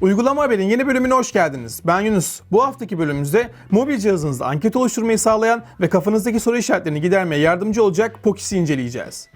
Uygulama Haber'in yeni bölümüne hoş geldiniz. Ben Yunus. Bu haftaki bölümümüzde mobil cihazınızda anket oluşturmayı sağlayan ve kafanızdaki soru işaretlerini gidermeye yardımcı olacak Pokis'i inceleyeceğiz.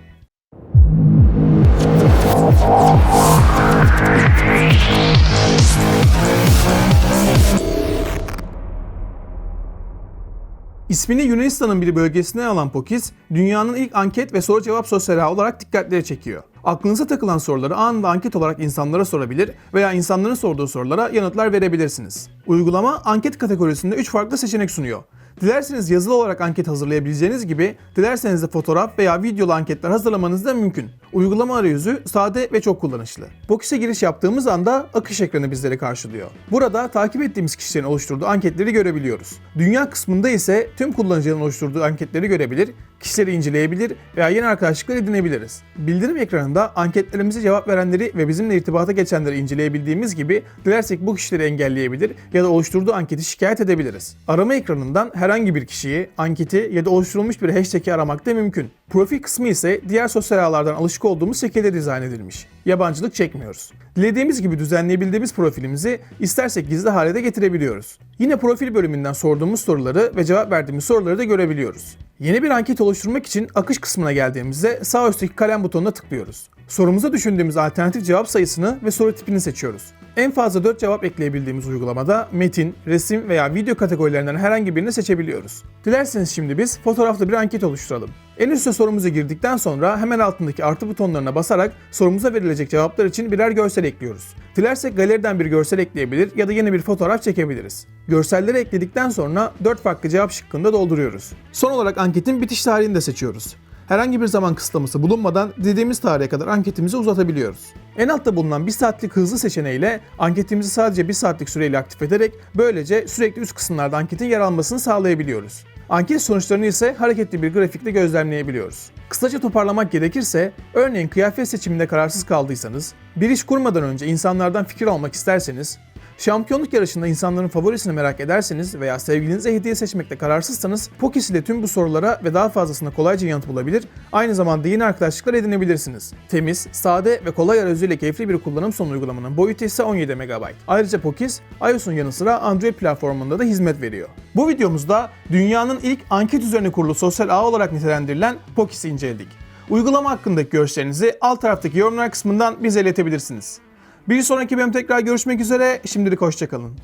İsmini Yunanistan'ın bir bölgesinden alan Pokis, dünyanın ilk anket ve soru cevap sosyal olarak dikkatleri çekiyor. Aklınıza takılan soruları anında anket olarak insanlara sorabilir veya insanların sorduğu sorulara yanıtlar verebilirsiniz. Uygulama anket kategorisinde 3 farklı seçenek sunuyor. Dilerseniz yazılı olarak anket hazırlayabileceğiniz gibi, dilerseniz de fotoğraf veya videolu anketler hazırlamanız da mümkün. Uygulama arayüzü sade ve çok kullanışlı. Pokis'e giriş yaptığımız anda akış ekranı bizleri karşılıyor. Burada takip ettiğimiz kişilerin oluşturduğu anketleri görebiliyoruz. Dünya kısmında ise tüm kullanıcıların oluşturduğu anketleri görebilir, kişileri inceleyebilir veya yeni arkadaşlıklar edinebiliriz. Bildirim ekranında anketlerimize cevap verenleri ve bizimle irtibata geçenleri inceleyebildiğimiz gibi dilersek bu kişileri engelleyebilir ya da oluşturduğu anketi şikayet edebiliriz. Arama ekranından herhangi bir kişiyi, anketi ya da oluşturulmuş bir hashtag'i aramak da mümkün. Profil kısmı ise diğer sosyal ağlardan alışık olduğumuz şekilde dizayn edilmiş. Yabancılık çekmiyoruz. Dilediğimiz gibi düzenleyebildiğimiz profilimizi istersek gizli hale de getirebiliyoruz. Yine profil bölümünden sorduğumuz soruları ve cevap verdiğimiz soruları da görebiliyoruz. Yeni bir anket oluşturmak için akış kısmına geldiğimizde sağ üstteki kalem butonuna tıklıyoruz. Sorumuza düşündüğümüz alternatif cevap sayısını ve soru tipini seçiyoruz. En fazla 4 cevap ekleyebildiğimiz uygulamada metin, resim veya video kategorilerinden herhangi birini seçebiliyoruz. Dilerseniz şimdi biz fotoğraflı bir anket oluşturalım. En üstte sorumuza girdikten sonra hemen altındaki artı butonlarına basarak sorumuza verilecek cevaplar için birer görsel ekliyoruz. Dilersek galeriden bir görsel ekleyebilir ya da yeni bir fotoğraf çekebiliriz. Görselleri ekledikten sonra 4 farklı cevap şıkkında dolduruyoruz. Son olarak anketin bitiş tarihini de seçiyoruz. Herhangi bir zaman kısıtlaması bulunmadan dediğimiz tarihe kadar anketimizi uzatabiliyoruz. En altta bulunan 1 saatlik hızlı seçeneğiyle anketimizi sadece 1 saatlik süreyle aktif ederek böylece sürekli üst kısımlarda anketin yer almasını sağlayabiliyoruz. Anket sonuçlarını ise hareketli bir grafikte gözlemleyebiliyoruz. Kısaca toparlamak gerekirse, örneğin kıyafet seçiminde kararsız kaldıysanız, bir iş kurmadan önce insanlardan fikir almak isterseniz, Şampiyonluk yarışında insanların favorisini merak ederseniz veya sevgilinize hediye seçmekte kararsızsanız Pokis ile tüm bu sorulara ve daha fazlasına kolayca yanıt bulabilir, aynı zamanda yeni arkadaşlıklar edinebilirsiniz. Temiz, sade ve kolay arayüzüyle keyifli bir kullanım sonu uygulamanın boyutu ise 17 MB. Ayrıca Pokis, iOS'un yanı sıra Android platformunda da hizmet veriyor. Bu videomuzda dünyanın ilk anket üzerine kurulu sosyal ağ olarak nitelendirilen Pokis'i inceledik. Uygulama hakkındaki görüşlerinizi alt taraftaki yorumlar kısmından bize iletebilirsiniz. Bir sonraki bölüm tekrar görüşmek üzere. Şimdilik hoşçakalın.